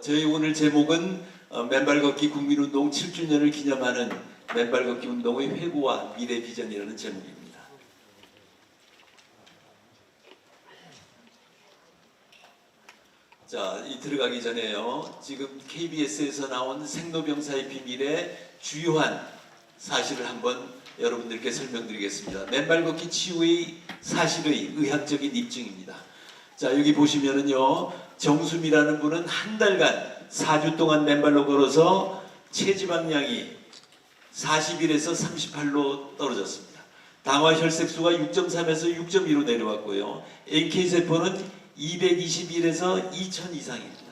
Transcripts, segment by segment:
어, 저희 오늘 제목은 어, 맨발 걷기 국민운동 7주년을 기념하는 맨발 걷기 운동의 회고와 미래 비전이라는 제목입니다. 자, 이 들어가기 전에요. 지금 KBS에서 나온 생로병사의 비밀의 주요한 사실을 한번 여러분들께 설명드리겠습니다. 맨발 걷기 치유의 사실의 의학적인 입증입니다. 자, 여기 보시면은요. 정수미라는 분은 한 달간 4주 동안 맨발로 걸어서 체지방량이 41에서 38로 떨어졌습니다. 당화 혈색수가 6.3에서 6.2로 내려왔고요. NK 세포는 221에서 2000 이상입니다.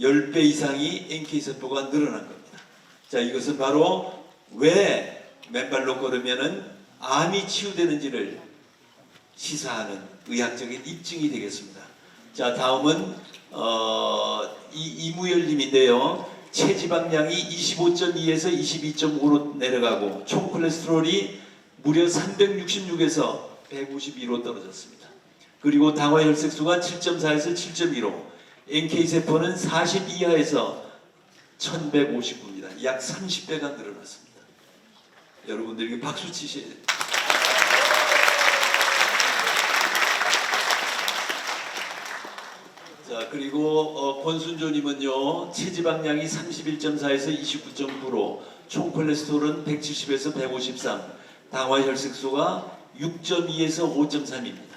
10배 이상이 NK 세포가 늘어난 겁니다. 자, 이것은 바로 왜 맨발로 걸으면은 암이 치유되는지를 시사하는 의학적인 입증이 되겠습니다. 자, 다음은 어, 이 이무열님인데요. 체지방량이 25.2에서 22.5로 내려가고 총 콜레스테롤이 무려 366에서 152로 떨어졌습니다. 그리고 당화 혈색수가 7.4에서 7.2로 NK 세포는 40 이하에서 1159입니다. 약 30배가 늘어났습니다. 여러분들에게 박수 치셔야 돼요. 자 그리고 어, 권순조님은요 체지방량이 31.4에서 29.9로 총 콜레스테롤은 170에서 153, 당화 혈색소가 6.2에서 5.3입니다.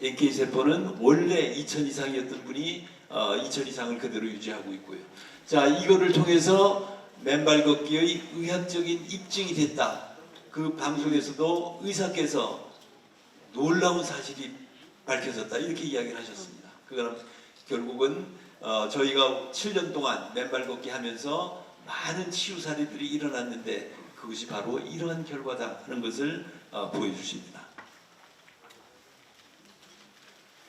NK 세포는 원래 2000 이상이었던 분이 어, 2000 이상을 그대로 유지하고 있고요. 자 이거를 통해서 맨발 걷기의 의학적인 입증이 됐다. 그 방송에서도 의사께서 놀라운 사실이 밝혀졌다 이렇게 이야기를 하셨습니다. 그거는 결국은 어, 저희가 7년 동안 맨발 걷기 하면서 많은 치유 사례들이 일어났는데 그것이 바로 이러한 결과다 하는 것을 어, 보여주십니다.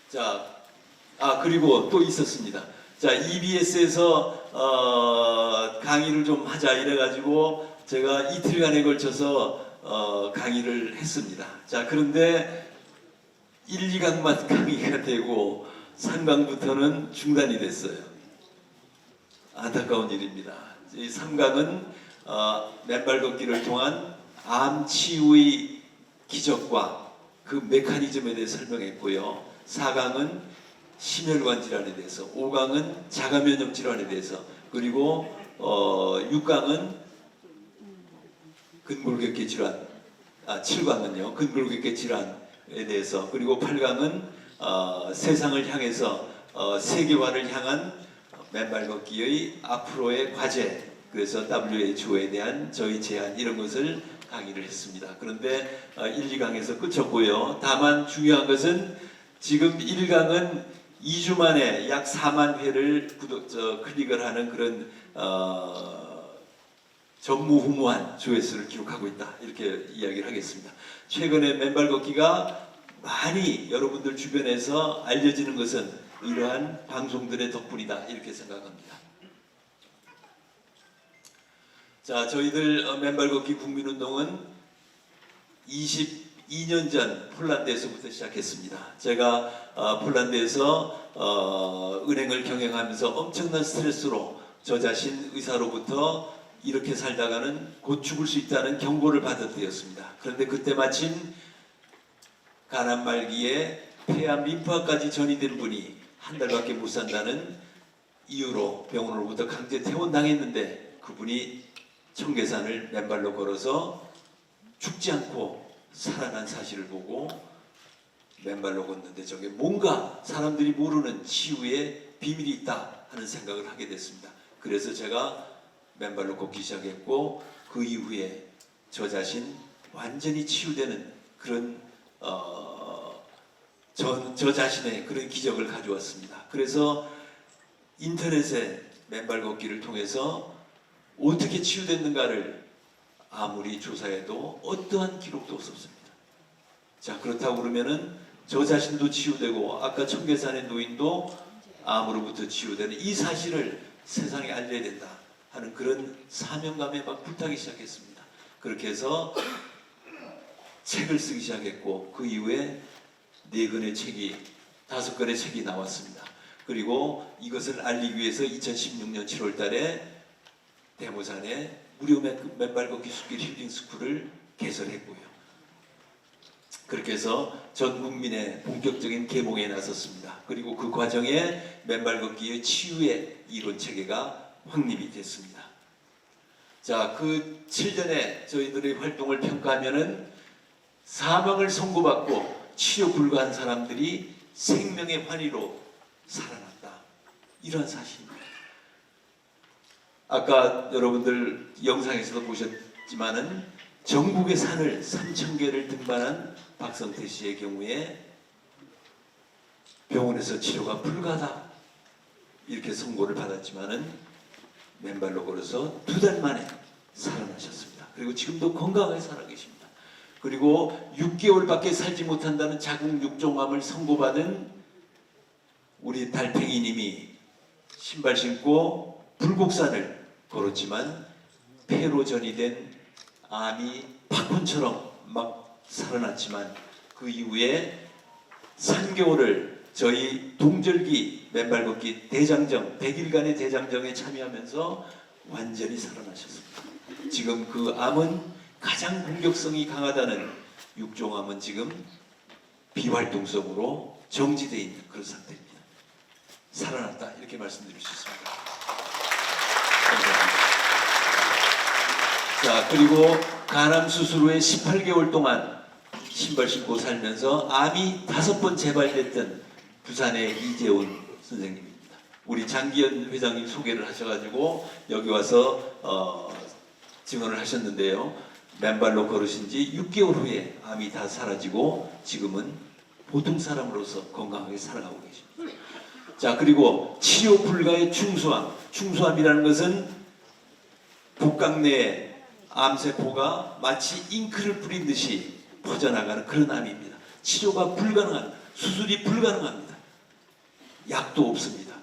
자, 아 그리고 또 있었습니다. 자, EBS에서 어, 강의를 좀 하자 이래가지고 제가 이틀간에 걸쳐서 어, 강의를 했습니다. 자, 그런데 1, 2강만 강의가 되고 3강부터는 중단이 됐어요. 안타까운 일입니다. 이 3강은 어, 맨발 걷기를 통한 암 치유의 기적과 그 메커니즘에 대해 설명했고요. 4강은 심혈관 질환에 대해서, 5강은 자가 면역 질환에 대해서, 그리고 어, 6강은 근골격계 질환, 아 7강은요 근골격계 질환에 대해서, 그리고 8강은 어, 세상을 향해서 어, 세계화를 향한 맨발 걷기의 앞으로의 과제, 그래서 WHO에 대한 저희 제안 이런 것을 강의를 했습니다. 그런데 어, 1, 2강에서 끝쳤고요. 다만 중요한 것은 지금 1강은 2주 만에 약 4만 회를 구독, 저, 클릭을 하는 그런 어, 전무후무한 조회수를 기록하고 있다 이렇게 이야기를 하겠습니다. 최근에 맨발 걷기가 많이 여러분들 주변에서 알려지는 것은 이러한 방송들의 덕분이다 이렇게 생각합니다. 자, 저희들 어, 맨발 걷기 국민운동은 22년 전 폴란드에서부터 시작했습니다. 제가 어, 폴란드에서 어, 은행을 경영하면서 엄청난 스트레스로 저 자신 의사로부터 이렇게 살다가는 곧 죽을 수 있다는 경고를 받을 때였습니다. 그런데 그때 마침 가난 말기에 폐암 림프화까지 전이된 분이 한 달밖에 못 산다는 이유로 병원으로부터 강제 퇴원당했는데 그분이 청계산을 맨발로 걸어서 죽지 않고 살아난 사실을 보고 맨발로 걷는데 저게 뭔가 사람들이 모르는 치유의 비밀이 있다 하는 생각을 하게 됐습니다. 그래서 제가 맨발로 걷기 시작했고 그 이후에 저 자신 완전히 치유되는 그런 어, 저, 저 자신의 그런 기적을 가져왔습니다. 그래서 인터넷에 맨발 걷기를 통해서 어떻게 치유됐는가를 아무리 조사해도 어떠한 기록도 없었습니다. 자 그렇다고 그러면은 저 자신도 치유되고 아까 청계산의 노인도 암으로부터 치유되는 이 사실을 세상에 알려야 된다 하는 그런 사명감에 막 불타기 시작했습니다. 그렇게 해서 책을 쓰기 시작했고 그 이후에 네 권의 책이 다섯 권의 책이 나왔습니다. 그리고 이것을 알리기 위해서 2016년 7월 달에 대모산에 무료 맨- 맨발 걷기 숲길 힐링 스쿨을 개설했고요. 그렇게 해서 전 국민의 본격적인 개몽에 나섰습니다. 그리고 그 과정에 맨발 걷기의 치유의 이론 체계가 확립이 됐습니다. 자, 그 7년에 저희들의 활동을 평가하면은 사망을 선고받고 치료 불가한 사람들이 생명의 환희로 살아났다. 이런 사실입니다. 아까 여러분들 영상에서도 보셨지만은 전국의 산을 3천 개를 등반한 박성태 씨의 경우에 병원에서 치료가 불가하다 이렇게 선고를 받았지만은 맨발로 걸어서 두 달 만에 살아나셨습니다. 그리고 지금도 건강하게 살아 계십니다. 그리고 6개월밖에 살지 못한다는 자궁 육종암을 선고받은 우리 달팽이님이 신발 신고 불곡산을 걸었지만 폐로 전이된 암이 팝콘처럼 막 살아났지만 그 이후에 3개월을 저희 동절기 맨발 걷기 대장정 100일간의 대장정에 참여하면서 완전히 살아나셨습니다. 지금 그 암은 가장 공격성이 강하다는 육종암은 지금 비활동성으로 정지되어 있는 그런 상태입니다. 살아났다 이렇게 말씀드릴 수 있습니다. 감사합니다. 자 그리고 간암 수술 후에 18개월 동안 신발 신고 살면서 암이 다섯 번 재발됐던 부산의 이재훈 선생님입니다. 우리 장기현 회장님 소개를 하셔가지고 여기 와서 어, 증언을 하셨는데요. 맨발로 걸으신 지 6개월 후에 암이 다 사라지고 지금은 보통 사람으로서 건강하게 살아가고 계십니다. 자 그리고 치료 불가의 충수암, 충수암이라는 것은 복강 내에 암세포가 마치 잉크를 뿌린 듯이 퍼져나가는 그런 암입니다. 치료가 불가능합니다. 수술이 불가능합니다. 약도 없습니다.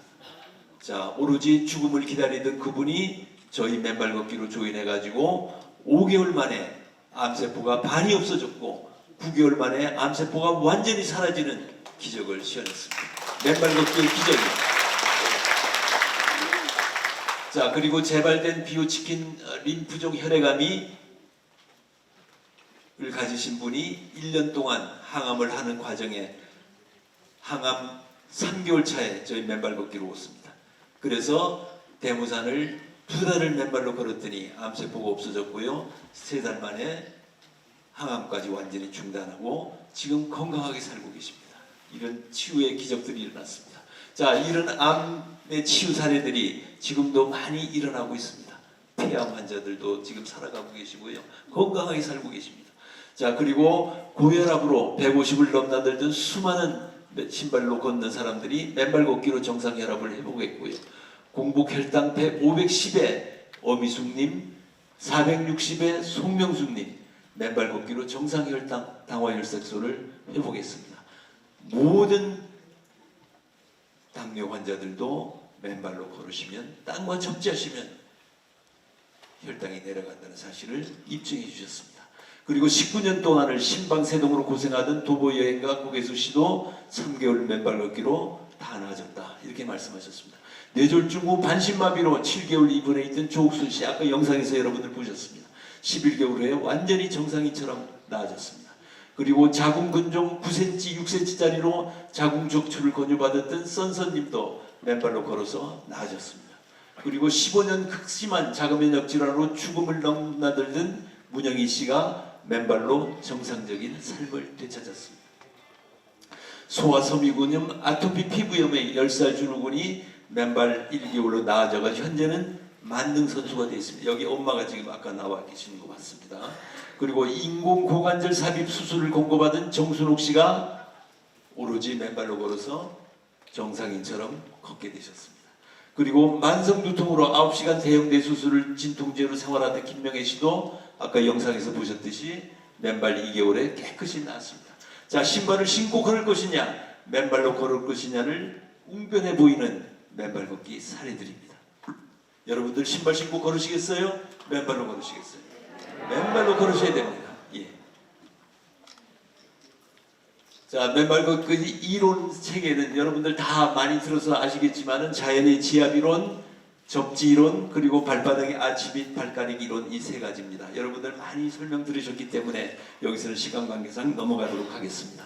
자, 오로지 죽음을 기다리던 그분이 저희 맨발 걷기로 조인해가지고 5개월 만에 암세포가 반이 없어졌고 9개월 만에 암세포가 완전히 사라지는 기적을 시현했습니다. 맨발 걷기의 기적입니다. 자, 그리고 재발된 비오치킨 어, 림프종 혈액암이 을 가지신 분이 1년 동안 항암을 하는 과정에 항암 3개월 차에 저희 맨발 걷기로 왔습니다. 그래서 대모산을 두 달을 맨발로 걸었더니 암세포가 없어졌고요. 세 달 만에 항암까지 완전히 중단하고 지금 건강하게 살고 계십니다. 이런 치유의 기적들이 일어났습니다. 자, 이런 암의 치유 사례들이 지금도 많이 일어나고 있습니다. 폐암 환자들도 지금 살아가고 계시고요. 건강하게 살고 계십니다. 자, 그리고 고혈압으로 150을 넘나들던 수많은 신발로 걷는 사람들이 맨발 걷기로 정상 혈압을 회복했고요. 공복 혈당 510에 어미숙님, 460에 송명숙님 맨발 걷기로 정상 혈당 당화 혈색소를 회복했습니다. 모든 당뇨 환자들도 맨발로 걸으시면 땅과 접지하시면 혈당이 내려간다는 사실을 입증해 주셨습니다. 그리고 19년 동안을 신방세동으로 고생하던 도보 여행가 고개수 씨도 3개월 맨발 걷기로 다 나아졌다 이렇게 말씀하셨습니다. 뇌졸중 후 반신마비로 7개월 입원해 있던 조옥순 씨 아까 영상에서 여러분들 보셨습니다. 11개월 후에 완전히 정상인처럼 나아졌습니다. 그리고 자궁근종 9cm, 6cm짜리로 자궁 적출을 권유받았던 썬선님도 맨발로 걸어서 나아졌습니다. 그리고 15년 극심한 자가면역 질환으로 죽음을 넘나들던 문영희 씨가 맨발로 정상적인 삶을 되찾았습니다. 소아섬유근염, 아토피 피부염의 10살 준우군이 맨발 1개월로 나아져가 현재는 만능 선수가 되어 있습니다. 여기 엄마가 지금 아까 나와 계시는 것 같습니다. 그리고 인공 고관절 삽입 수술을 권고받은 정순옥 씨가 오로지 맨발로 걸어서 정상인처럼 걷게 되셨습니다. 그리고 만성 두통으로 9시간 대형대 수술을 진통제로 생활하던 김명애 씨도 아까 영상에서 보셨듯이 맨발 2개월에 깨끗이 나았습니다. 자, 신발을 신고 걸을 것이냐, 맨발로 걸을 것이냐를 웅변해 보이는 맨발 걷기 사례들입니다. 여러분들 신발 신고 걸으시겠어요? 맨발로 걸으시겠어요? 맨발로 걸으셔야 됩니다. 예. 자, 맨발 걷기 이론 체계는 여러분들 다 많이 들어서 아시겠지만은 자연의 지압 이론, 접지 이론, 그리고 발바닥의 아치 및 발가리기 이론 이 세 가지입니다. 여러분들 많이 설명 들으셨기 때문에 여기서는 시간 관계상 넘어가도록 하겠습니다.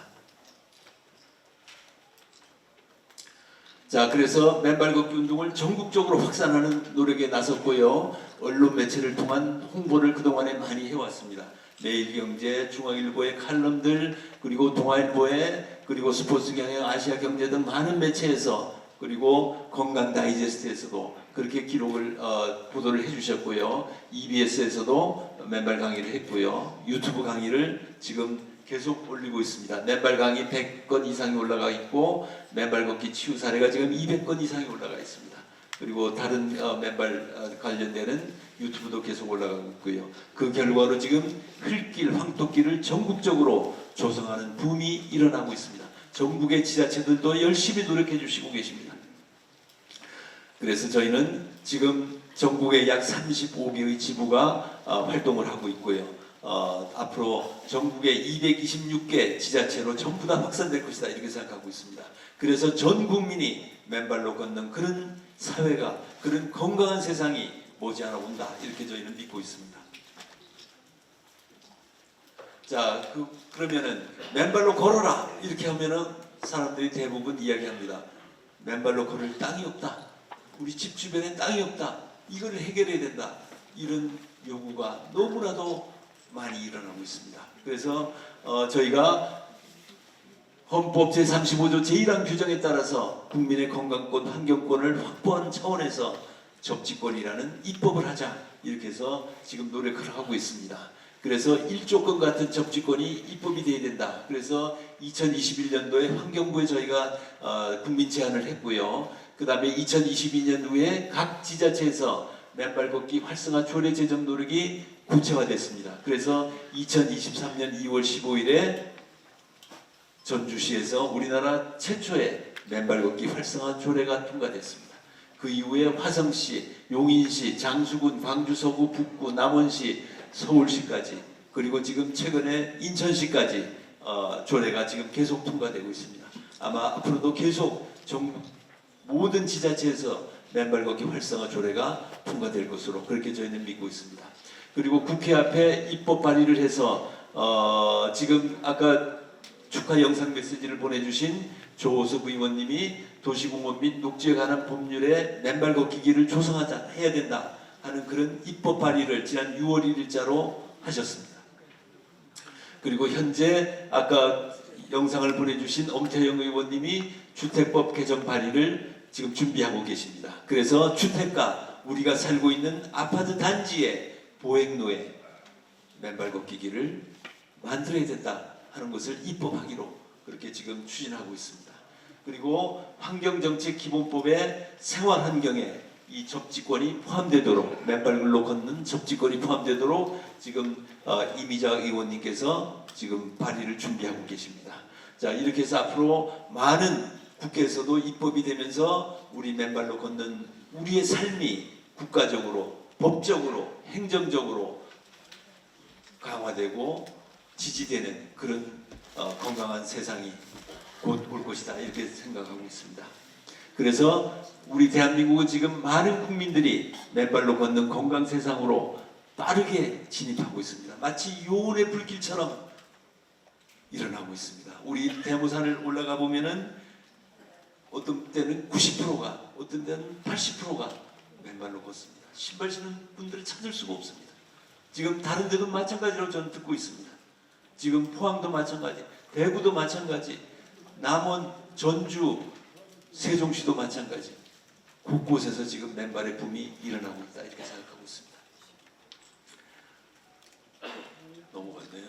자, 그래서 맨발 걷기 운동을 전국적으로 확산하는 노력에 나섰고요. 언론 매체를 통한 홍보를 그동안에 많이 해왔습니다. 매일경제, 중앙일보의 칼럼들, 그리고 동아일보의 그리고 스포츠 경영, 아시아 경제 등 많은 매체에서 그리고 건강 다이제스트에서도 그렇게 기록을 어, 보도를 해주셨고요. EBS에서도 맨발 강의를 했고요. 유튜브 강의를 지금 계속 올리고 있습니다. 맨발 강의 100건 이상이 올라가 있고 맨발 걷기 치유 사례가 지금 200건 이상이 올라가 있습니다. 그리고 다른 어, 맨발 어, 관련되는 유튜브도 계속 올라가고 있고요. 그 결과로 지금 흙길, 황토길을 전국적으로 조성하는 붐이 일어나고 있습니다. 전국의 지자체들도 열심히 노력해 주시고 계십니다. 그래서 저희는 지금 전국에 약 35개의 지부가 어, 활동을 하고 있고요. 어, 앞으로 전국에 226개 지자체로 전부 다 확산될 것이다 이렇게 생각하고 있습니다. 그래서 전 국민이 맨발로 걷는 그런 사회가 그런 건강한 세상이 머지않아 온다 이렇게 저희는 믿고 있습니다. 자, 그, 그러면은 맨발로 걸어라 이렇게 하면은 사람들이 대부분 이야기합니다. 맨발로 걸을 땅이 없다. 우리 집 주변에 땅이 없다. 이걸 해결해야 된다. 이런 요구가 너무나도 많이 일어나고 있습니다. 그래서 어, 저희가 헌법 제35조 제1항 규정에 따라서 국민의 건강권, 환경권을 확보하는 차원에서 접지권이라는 입법을 하자 이렇게 해서 지금 노력을 하고 있습니다. 그래서 1조건 같은 접지권이 입법이 돼야 된다. 그래서 2021년도에 환경부에 저희가 어, 국민 제안을 했고요. 그 다음에 2022년 후에 각 지자체에서 맨발 걷기 활성화 조례 제정 노력이 구체화됐습니다. 그래서 2023년 2월 15일에 전주시에서 우리나라 최초의 맨발 걷기 활성화 조례가 통과됐습니다. 그 이후에 화성시, 용인시, 장수군, 광주 서구, 북구, 남원시, 서울시까지 그리고 지금 최근에 인천시까지 어, 조례가 지금 계속 통과되고 있습니다. 아마 앞으로도 계속 전국 모든 지자체에서 맨발 걷기 활성화 조례가 통과될 것으로 그렇게 저희는 믿고 있습니다. 그리고 국회 앞에 입법 발의를 해서 어, 지금 아까 축하 영상 메시지를 보내주신 조호섭 의원님이 도시공원 및 녹지에 관한 법률에 맨발 걷기기를 조성하자 해야 된다 하는 그런 입법 발의를 지난 6월 1일자로 하셨습니다. 그리고 현재 아까 영상을 보내주신 엄태영 의원님이 주택법 개정 발의를 지금 준비하고 계십니다. 그래서 주택가 우리가 살고 있는 아파트 단지에 보행로에 맨발 걷기기를 만들어야 된다 하는 것을 입법하기로 그렇게 지금 추진하고 있습니다. 그리고 환경정책 기본법의 생활 환경에 이 접지권이 포함되도록 맨발로 걷는 접지권이 포함되도록 지금 어, 이미자 의원님께서 지금 발의를 준비하고 계십니다. 자 이렇게 해서 앞으로 많은 국회에서도 입법이 되면서 우리 맨발로 걷는 우리의 삶이 국가적으로 법적으로 행정적으로 강화되고 지지되는 그런 어, 건강한 세상이 곧 올 것이다 이렇게 생각하고 있습니다. 그래서 우리 대한민국은 지금 많은 국민들이 맨발로 걷는 건강 세상으로 빠르게 진입하고 있습니다. 마치 요원의 불길처럼 일어나고 있습니다. 우리 대모산을 올라가 보면은 어떤 때는 90%가 어떤 때는 80%가 맨발로 걷습니다. 신발 신는 분들을 찾을 수가 없습니다. 지금 다른 데도 마찬가지로 저는 듣고 있습니다. 지금 포항도 마찬가지, 대구도 마찬가지, 남원, 전주, 세종시도 마찬가지. 곳곳에서 지금 맨발의 붐이 일어나고 있다 이렇게 생각하고 있습니다. 넘어갔네요.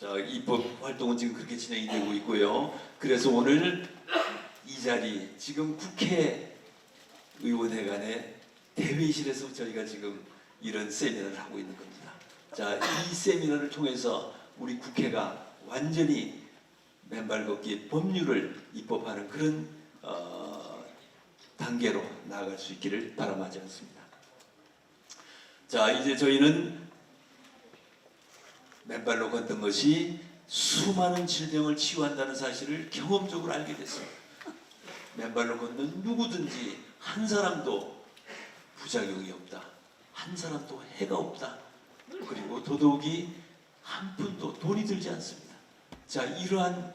자, 입법 활동은 지금 그렇게 진행이 되고 있고요. 그래서 오늘 이 자리 지금 국회 의원회관의 대회실에서 저희가 지금 이런 세미나를 하고 있는 겁니다. 자, 이 세미나를 통해서 우리 국회가 완전히 맨발 걷기 법률을 입법하는 그런 어, 단계로 나아갈 수 있기를 바람하지 않습니다. 자, 이제 저희는 맨발로 걷는 것이 수많은 질병을 치유한다는 사실을 경험적으로 알게 됐습니다. 맨발로 걷는 누구든지 한 사람도 부작용이 없다. 한 사람도 해가 없다. 그리고 더더욱이 한 푼도 돈이 들지 않습니다. 자, 이러한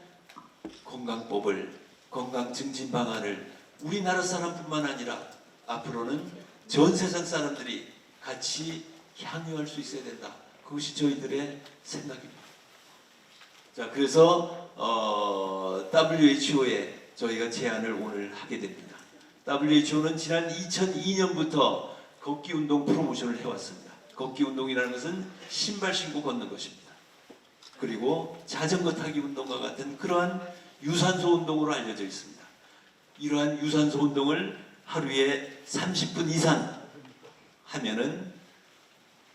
건강법을 건강 증진 방안을 우리나라 사람뿐만 아니라 앞으로는 전 세상 사람들이 같이 향유할 수 있어야 된다. 그것이 저희들의 생각입니다. 자, 그래서 어, WHO에 저희가 제안을 오늘 하게 됩니다. WHO는 지난 2002년부터 걷기 운동 프로모션을 해왔습니다. 걷기 운동이라는 것은 신발 신고 걷는 것입니다. 그리고 자전거 타기 운동과 같은 그러한 유산소 운동으로 알려져 있습니다. 이러한 유산소 운동을 하루에 30분 이상 하면은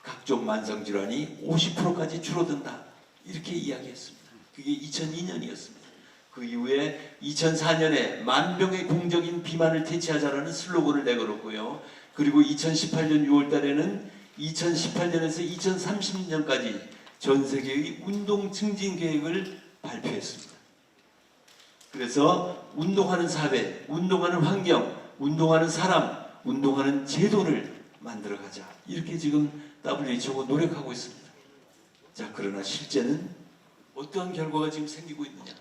각종 만성 질환이 50%까지 줄어든다. 이렇게 이야기했습니다. 그게 2002년이었습니다. 그 이후에 2004년에 만병의 공적인 비만을 퇴치하자라는 슬로건을 내걸었고요. 그리고 2018년 6월 달에는 2018년에서 2030년까지 전 세계의 운동 증진 계획을 발표했습니다. 그래서 운동하는 사회, 운동하는 환경, 운동하는 사람, 운동하는 제도를 만들어 가자. 이렇게 지금 WHO가 노력하고 있습니다. 자, 그러나 실제는 어떠한 결과가 지금 생기고 있느냐?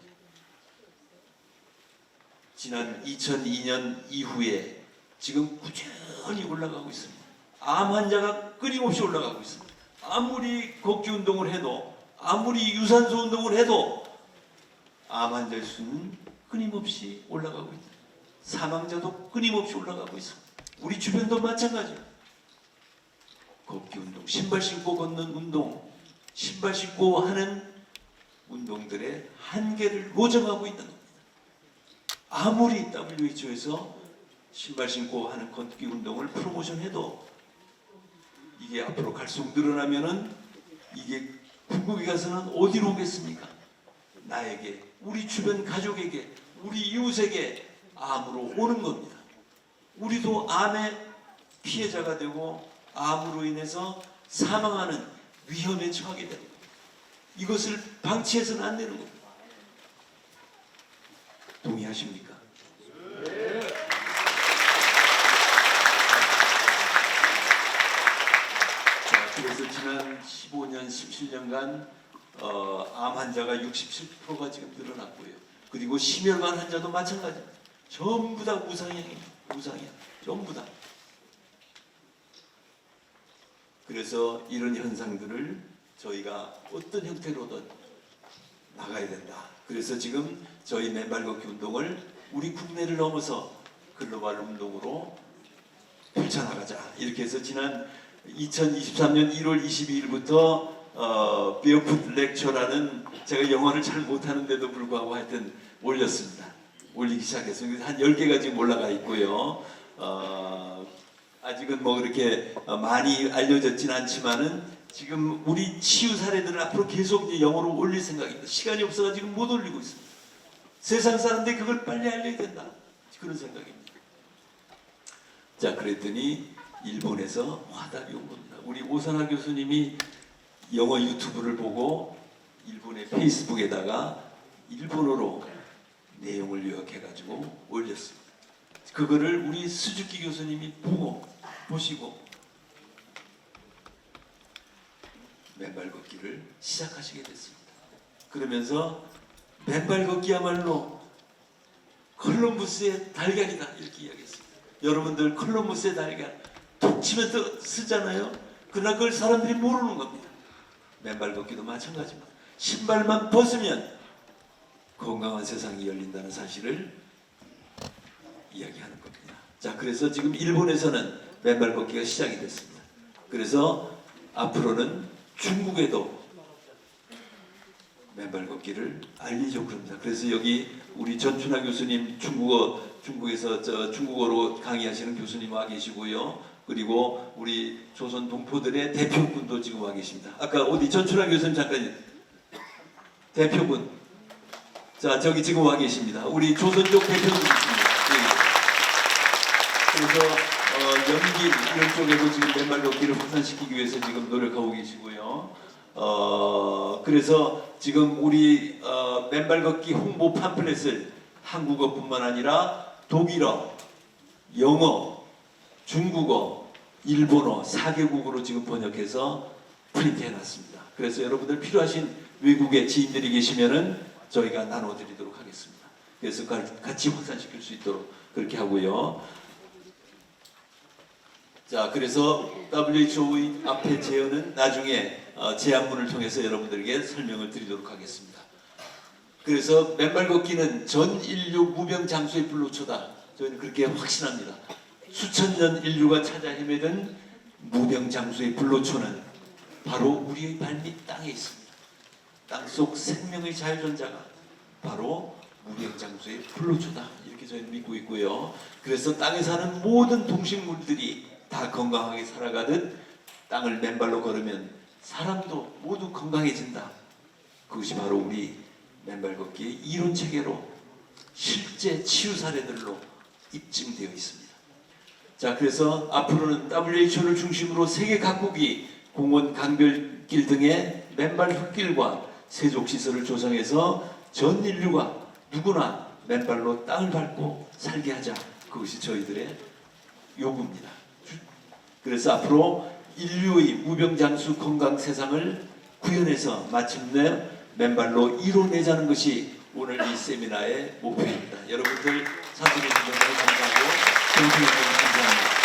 지난 2002년 이후에 지금 꾸준히 올라가고 있습니다. 암 환자가 끊임없이 올라가고 있습니다. 아무리 걷기 운동을 해도 아무리 유산소 운동을 해도 암 환자의 수는 끊임없이 올라가고 있다. 사망자도 끊임없이 올라가고 있습니다. 우리 주변도 마찬가지입니다. 걷기 운동, 신발 신고 걷는 운동, 신발 신고 하는 운동들의 한계를 모정하고 있는. 아무리 WHO에서 신발 신고 하는 걷기 운동을 프로모션해도 이게 앞으로 갈수록 늘어나면은 이게 궁극에 가서는 어디로 오겠습니까? 나에게, 우리 주변 가족에게, 우리 이웃에게 암으로 오는 겁니다. 우리도 암의 피해자가 되고 암으로 인해서 사망하는 위험에 처하게 됩니다. 이것을 방치해서는 안 되는 겁니다. 동의하십니까? 자, 그래서 지난 15년, 17년간 어, 암 환자가 67%가 지금 늘어났고요. 그리고 심혈관 환자도 마찬가지입니다. 전부 다 우상향입니다. 우상향. 전부 다. 그래서 이런 현상들을 저희가 어떤 형태로든 나가야 된다. 그래서 지금 저희 맨발 걷기 운동을 우리 국내를 넘어서 글로벌 운동으로 펼쳐나가자. 이렇게 해서 지난 2023년 1월 22일부터 어, 베어풋 렉처라는 제가 영어를 잘 못하는데도 불구하고 하여튼 올렸습니다. 올리기 시작했습니다. 한 10개가 지금 올라가 있고요. 어, 아직은 뭐 그렇게 어, 많이 알려졌진 않지만은 지금 우리 치유 사례들을 앞으로 계속 이제 영어로 올릴 생각입니다. 시간이 없어서 지금 못 올리고 있습니다. 세상 사람들이 그걸 빨리 알려야 된다. 그런 생각입니다. 자, 그랬더니 일본에서 화답이 온 겁니다. 우리 오사나 교수님이 영어 유튜브를 보고 일본의 페이스북에다가 일본어로 내용을 요약해가지고 올렸습니다. 그거를 우리 스즈키 교수님이 보고 보시고 맨발 걷기를 시작하시게 됐습니다. 그러면서 맨발 걷기야말로 콜럼부스의 달걀이다 이렇게 이야기했습니다. 여러분들 콜럼부스의 달걀 톡 치면서 쓰잖아요. 그러나 그걸 사람들이 모르는 겁니다. 맨발 걷기도 마찬가지입니다. 신발만 벗으면 건강한 세상이 열린다는 사실을 이야기하는 겁니다. 자, 그래서 지금 일본에서는 맨발 걷기가 시작이 됐습니다. 그래서 앞으로는 중국에도 맨발 걷기를 알리려고 합니다. 그래서 여기 우리 전춘하 교수님 중국어 중국에서 저 중국어로 강의하시는 교수님 와 계시고요. 그리고 우리 조선 동포들의 대표분도 지금 와 계십니다. 아까 어디 전춘하 교수님 잠깐 대표분 자 저기 지금 와 계십니다. 우리 조선족 대표님 있습니다. 예. 그래서 어, 연기 이런 쪽에도 지금 맨발 걷기를 확산시키기 위해서 지금 노력하고 계시고요. 어, 그래서 지금 우리 어, 맨발 걷기 홍보 팜플렛을 한국어뿐만 아니라 독일어, 영어, 중국어, 일본어 4개국으로 지금 번역해서 프린트해 놨습니다. 그래서 여러분들 필요하신 외국의 지인들이 계시면은 저희가 나눠드리도록 하겠습니다. 그래서 가- 같이 확산시킬 수 있도록 그렇게 하고요. 자, 그래서 WHO 앞에 제어는 나중에 어, 제안문을 통해서 여러분들에게 설명을 드리도록 하겠습니다. 그래서 맨발 걷기는 전 인류 무병 장수의 불로초다. 저희는 그렇게 확신합니다. 수천 년 인류가 찾아 헤매던 무병 장수의 불로초는 바로 우리의 발밑 땅에 있습니다. 땅속 생명의 자유전자가 바로 무병 장수의 불로초다. 이렇게 저희는 믿고 있고요. 그래서 땅에 사는 모든 동식물들이 다 건강하게 살아가듯 땅을 맨발로 걸으면 사람도 모두 건강해진다. 그것이 바로 우리 맨발 걷기의 이론 체계로 실제 치유 사례들로 입증되어 있습니다. 자, 그래서 앞으로는 WHO를 중심으로 세계 각국이 공원, 강별길 등의 맨발 흙길과 세족 시설을 조성해서 전 인류가 누구나 맨발로 땅을 밟고 살게 하자. 그것이 저희들의 요구입니다. 그래서 앞으로 인류의 무병장수 건강 세상을 구현해서 마침내 맨발로 이뤄내자는 것이 오늘 이 세미나의 목표입니다. 여러분들 사주해 주셔서 감사하고 경청해 주셔서 감사합니다.